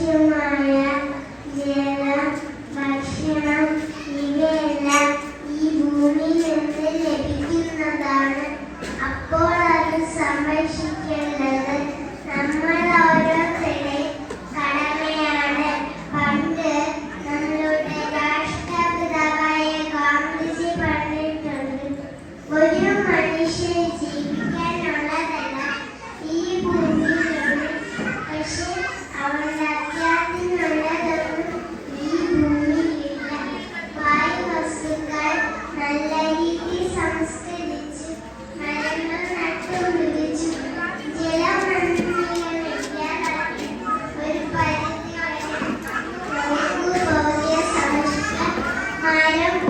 ആവശ്യമായ ജലം ഭക്ഷണം ഇവയെല്ലാം ഈ ഭൂമിയിൽ നിന്ന് അപ്പോൾ അത് സംരക്ഷിക്കണം. I am.